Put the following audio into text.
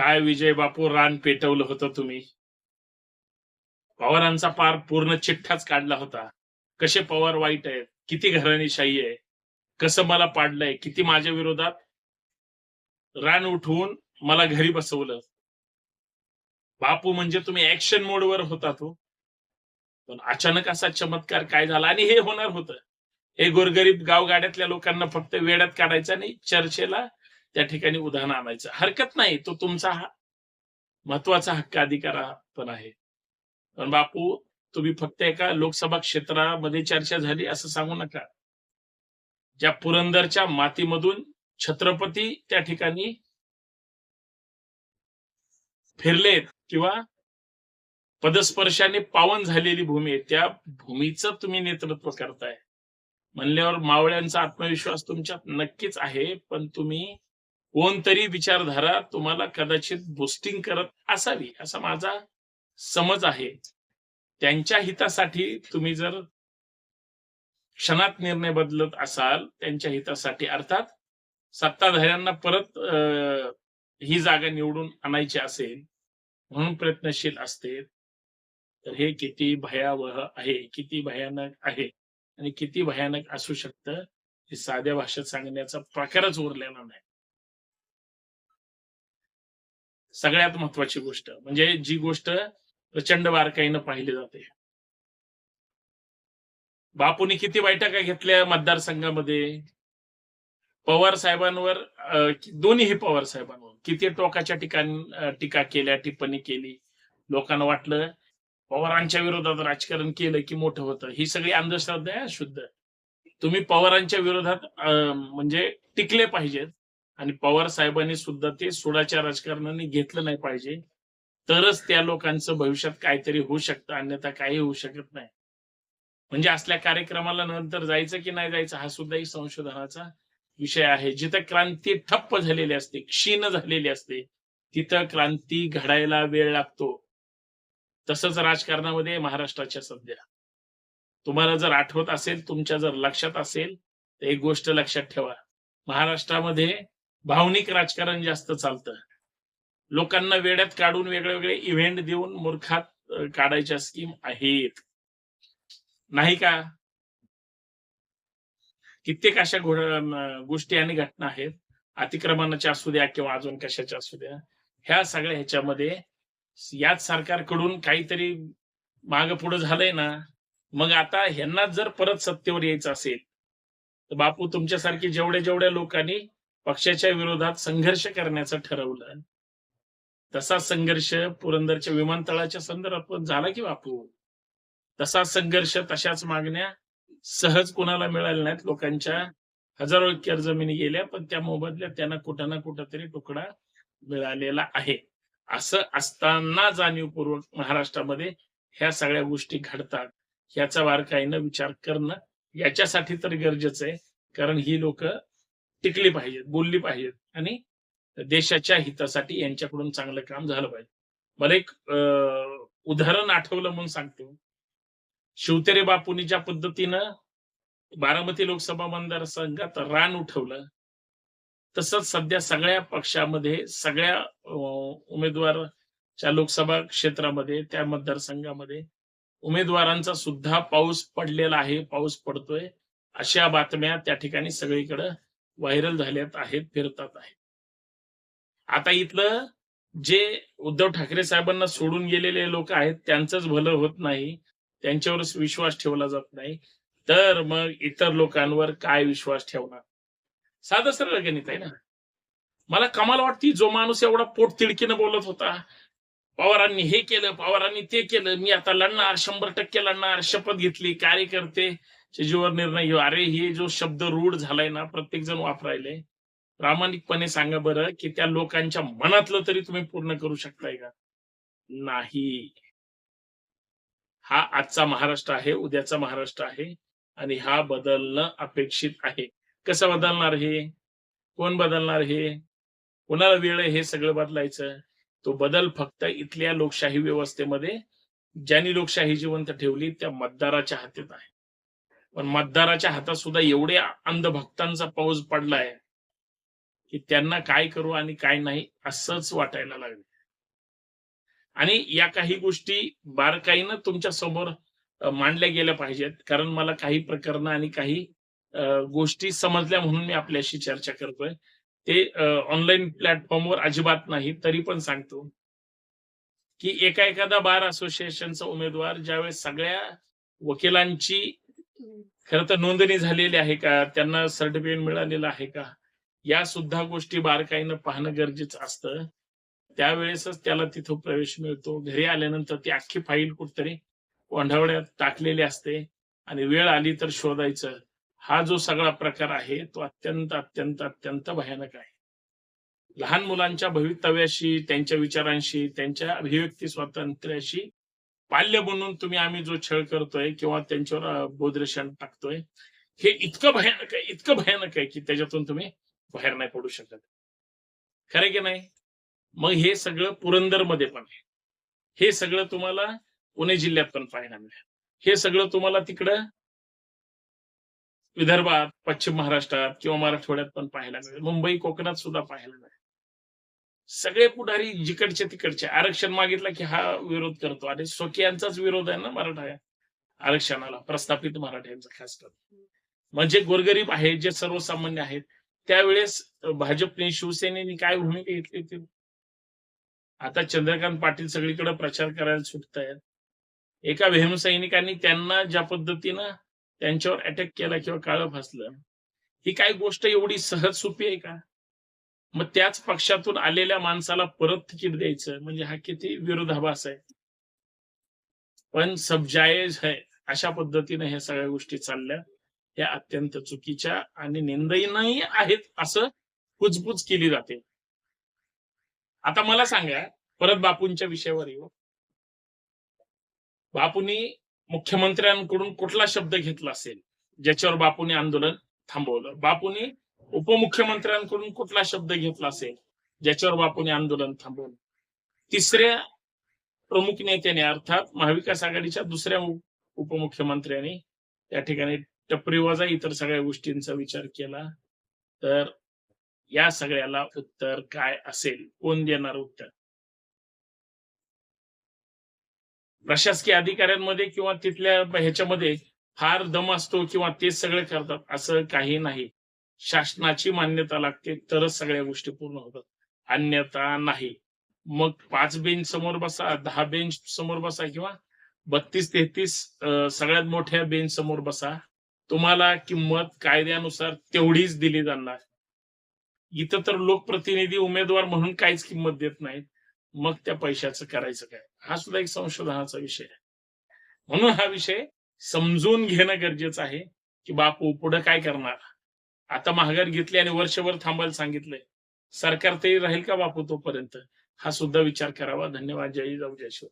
काय विजय बापू रान पेटवलं होतं तुम्ही? पवारांचा पार पूर्ण चिठ्ठाच काढला होता. कसे पवार वाईट आहेत किती घराणीशाही आहे कसं मला पाडलंय किती माझ्या विरोधात? रान उठवून मला घरी बसवलं. बापू म्हणजे तुम्ही ऍक्शन मोडवर होता तो. पण अचानक असा चमत्कार काय झाला? आणि हे होणार होतं. हे गोरगरीब गावगाड्यातल्या लोकांना फक्त वेड्यात काढायचं नाही चर्चेला त्या ठिकाणी उदाहरण आणायचं. हरकत नाही तो तुमचा हा महत्त्वाचा हक्क अधिकार पण आहे. पण बापू तुम्ही फक्त एका लोकसभा क्षेत्रामध्ये चर्चा झाली असं सांगू नका. ज्या पुरंदरच्या मातीमधून छत्रपती त्या ठिकाणी फिरलेत किंवा पदस्पर्शाने पावन झालेली भूमी आहे त्या भूमीचं तुम्ही नेतृत्व करताय. म्हणल्यावर मावळ्यांचा आत्मविश्वास तुमच्यात नक्कीच आहे पण तुम्ही कोणतरी विचारधारा तुम्हाला कदाचित बुस्टिंग करत असावी असा माझा समज आहे. त्यांच्या हितासाठी तुम्ही जर क्षणात निर्णय बदलत असाल त्यांच्या हितासाठी अर्थात सत्ताधाऱ्यांना परत अं, ही जागा निवडून आणायची असेल म्हणून प्रयत्नशील असते तर हे किती भयावह आहे किती भयानक आहे आणि किती भयानक असू शकतं हे साध्या भाषेत सांगण्याचा प्रकारच उरलेला नाही. सगळ्यात महत्वाची गोष्ट. म्हणजे जी गोष्ट प्रचंड बारकाईनं पाहिली जाते. बापूंनी किती बैठका घेतल्या मतदारसंघामध्ये? पवार साहेबांवर अं, दोन्हीही पवार साहेबांवर. किती टोकाच्या ठिकाणी टीका केल्या टिप्पणी केली. लोकांना वाटलं पवारांच्या विरोधात राजकारण केलं की मोठं होतं. ही सगळी अंधश्रद्धा आहे शुद्ध तुम्ही पवारांच्या विरोधात म्हणजे टिकले पाहिजेत. आणि पवार साहेबांनी सुद्धा ते सोडाच्या राजकारणाने घेतलं नाही पाहिजे. तरच त्या लोकांचं भविष्यात काहीतरी होऊ शकतं अन्यथा काही होऊ शकत नाही. म्हणजे असल्या कार्यक्रमाला नंतर जायचं की नाही जायचं हा सुद्धा एक संशोधनाचा विषय आहे. जिथं क्रांती ठप्प झालेली असते क्षीण झालेली असते तिथं क्रांती घडायला वेळ लागतो. तसंच राजकारणामध्ये महाराष्ट्राच्या सध्या. तुम्हाला जर आठवत असेल तुमच्या जर लक्षात असेल तर एक गोष्ट लक्षात ठेवा. महाराष्ट्रामध्ये भावनिक राजकारण जास्त चालतं. लोकांना वेड्यात काढून वेगळे वेगळे इव्हेंट देऊन मूर्खात काढायच्या स्कीम आहेत. नाही का? कित्येक अशा घो- गोष्टी आणि घटना आहेत. अतिक्रमणाच्या असू द्या किंवा अजून कशाच्या असू द्या. ह्या सगळ्या ह्याच्यामध्ये याच सरकारकडून काहीतरी माग पुढे झालंय ना मग आता ह्यांना जर परत सत्तेवर यायचं असेल तर बापू तुमच्यासारखे जेवढ्या जेवढ्या लोकांनी पक्षाच्या विरोधात संघर्ष करण्याचं ठरवलं. तसा संघर्ष पुरंदरच्या विमानतळाच्या संदर्भात झाला की बापू? तसा संघर्ष तशाच मागण्या सहज कोणाला मिळाल्या नाहीत? लोकांच्या हजारो एकर जमिनी गेल्या पण त्या मोबदल्यात त्यांना कुठं ना कुठं तरी तुकडा मिळालेला आहे. असं असताना जाणीवपूर्वक महाराष्ट्रामध्ये ह्या सगळ्या गोष्टी घडतात. ह्याचा बारकाईनं विचार करणं याच्यासाठी तर गरजेचं आहे. कारण ही लोक टिकली पाहिजेत बोलली पाहिजेत आणि देशाच्या हितासाठी यांच्याकडून चांगलं काम झालं पाहिजे. मला एक उदाहरण आठवलं म्हणून सांगतो. शिवतेरे बापूंनी ज्या पद्धतीनं बारामती लोकसभा मतदारसंघात रान उठवलं तसंच सध्या सगळ्या पक्षामध्ये सगळ्या उमेदवारच्या लोकसभा क्षेत्रामध्ये त्या मतदारसंघामध्ये उमेदवारांचा सुद्धा पाऊस पडलेला आहे पाऊस पडतोय अशा बातम्या त्या ठिकाणी सगळीकडे व्हायरल झाल्यात आहेत फिरतात आहेत. आता इथलं जे उद्धव ठाकरे साहेबांना सोडून गेलेले लोक आहेत त्यांचंच भलं होत नाही त्यांच्यावरच विश्वास ठेवला जात नाही तर मग इतर लोकांवर काय विश्वास ठेवणार? साधं सरळ गणित आहे ना? मला कमाल वाटती जो माणूस एवढा पोट तिडकीनं बोलत होता पवारांनी हे केलं पवारांनी ते केलं मी आता लढणार शंभर टक्के लढणार शपथ घेतली कार्यकर्ते जीवर निर्णय घेऊ. अरे हे जो शब्द रूढ झालाय ना प्रत्येक जण वापरायले. प्रामाणिकपणे सांगा बरं की त्या लोकांच्या मनातलं तरी तुम्ही पूर्ण करू शकताय का? नाही. हा आजचा महाराष्ट्र आहे उद्याचा महाराष्ट्र आहे आणि हा बदलणं अपेक्षित आहे. कसं बदलणार हे? कोण बदलणार हे? कोणाला वेळ हे सगळं बदलायचं? तो बदल फक्त इथल्या लोकशाही व्यवस्थेमध्ये ज्यांनी लोकशाही जिवंत ठेवली त्या मतदाराच्या हातात आहे. पण मतदाराच्या हातात सुद्धा एवढे अंधभक्तांचा पाऊस पडलाय की त्यांना काय करू आणि काय नाही असंच वाटायला लागले आणि या काही गोष्टी बारकाईनं तुमच्यासमोर मांडल्या गेल्या पाहिजेत. कारण मला काही प्रकरण आणि काही गोष्टी समजल्या म्हणून मी आपल्याशी चर्चा करतोय. ते ऑनलाईन प्लॅटफॉर्मवर अजिबात नाही तरी पण सांगतो की एका एखादा बार असोसिएशनचा उमेदवार ज्यावेळेस सगळ्या वकिलांची खरं तर नोंदणी झालेली आहे का? त्यांना सर्टिफिकेट मिळालेलं आहे का? या सुद्धा गोष्टी बारकाईनं पाहणं गरजेचं असतं. त्यावेळेसच त्याला तिथं प्रवेश मिळतो. घरी आल्यानंतर ती अख्खी फाईल कुठतरी कोंढावड्यात टाकलेली असते आणि वेळ आली तर शोधायचं. हा जो सगळा प्रकार आहे तो अत्यंत अत्यंत अत्यंत भयानक आहे. लहान मुलांच्या भवितव्याशी त्यांच्या विचारांशी त्यांच्या अभिव्यक्ती स्वातंत्र्याशी पाल्य बनून तुम्ही आम्ही जो छळ करतोय किंवा त्यांच्यावर अ, बोधरेषण टाकतोय हे इतकं भयानक आहे इतकं भयानक आहे की त्याच्यातून तुम्ही बाहेर नाही पडू शकत. खरं की नाही? मग हे सगळं पुरंदरमध्ये पण आहे. हे सगळं तुम्हाला पुणे जिल्ह्यात पण पाहायला मिळेल. हे सगळं तुम्हाला तिकडं विदर्भात पश्चिम महाराष्ट्रात किंवा मराठवाड्यात पण पाहायला मिळेल. मुंबई कोकणात सुद्धा पाहायला मिळेल. सगळे पुढारी जिकडचे तिकडचे आरक्षण मागितलं की हा विरोध करतो. आणि स्वकीयांचाच विरोध आहे ना मराठा आरक्षणाला प्रस्थापित मराठ्यांचा खास करून. म्हणजे गोरगरीब आहेत जे सर्वसामान्य आहेत त्यावेळेस भाजपने शिवसेनेने काय भूमिका घेतली होती? आता चंद्रकांत पाटील सगळीकडे प्रचार करायला सुटत आहेत एका भीमसैनिकांनी त्यांना ज्या पद्धतीनं त्यांच्यावर अटॅक केला किंवा काळं फासलं ही काय गोष्ट एवढी सहज सोपी आहे का? मग त्याच पक्षातून आलेल्या माणसाला परत तिकीट द्यायचं म्हणजे हा किती विरोधाभास आहे. पण सबजायज है अशा पद्धतीने ह्या सगळ्या गोष्टी चालल्या. ह्या अत्यंत चुकीच्या आणि निंदनीय आहेत असं कुजबुज केली जाते. आता मला सांगा परत बापूंच्या विषयावर येऊ. बापूंनी मुख्यमंत्र्यांकडून कुठला शब्द घेतला असेल ज्याच्यावर बापूंनी आंदोलन थांबवलं? बापूंनी उपमुख्यमंत्र्यांकडून कुठला शब्द घेतला असेल? ज्याच्यावर बापूने आंदोलन थांबवलं? तिसऱ्या प्रमुख नेत्याने अर्थात महाविकास आघाडीच्या दुसऱ्या उपमुख्यमंत्र्यांनी त्या ठिकाणी टपरीवाजा इतर सगळ्या गोष्टींचा विचार केला. तर या सगळ्याला उत्तर काय असेल? कोण देणार उत्तर? प्रशासकीय अधिकाऱ्यांमध्ये किंवा तिथल्या ह्याच्यामध्ये फार दम असतो किंवा तेच सगळे करतात असं काही नाही. शासनाची मान्यता लागते तरच सगळ्या गोष्टी पूर्ण होतात. अन्यथा नाही. मग पाच बेंच समोर बसा दहा बेंच समोर बसा किंवा बत्तीस तेहतीस सगळ्यात मोठ्या बेंच समोर बसा. तुम्हाला किंमत कायद्यानुसार तेवढीच दिली जाणार. इथं तर लोकप्रतिनिधी उमेदवार म्हणून काहीच किंमत देत नाहीत. मग त्या पैशाचं करायचं काय? हा सुद्धा एक संशोधनाचा विषय आहे. म्हणून हा विषय समजून घेणं गरजेचं आहे की बापू पुढे काय करणार? आता माघार घेतली आणि वर्षभर थांबायला सांगितलंय. सरकार तरी राहील का बापू तोपर्यंत? हा सुद्धा विचार करावा. धन्यवाद. जय जाऊ जय शिव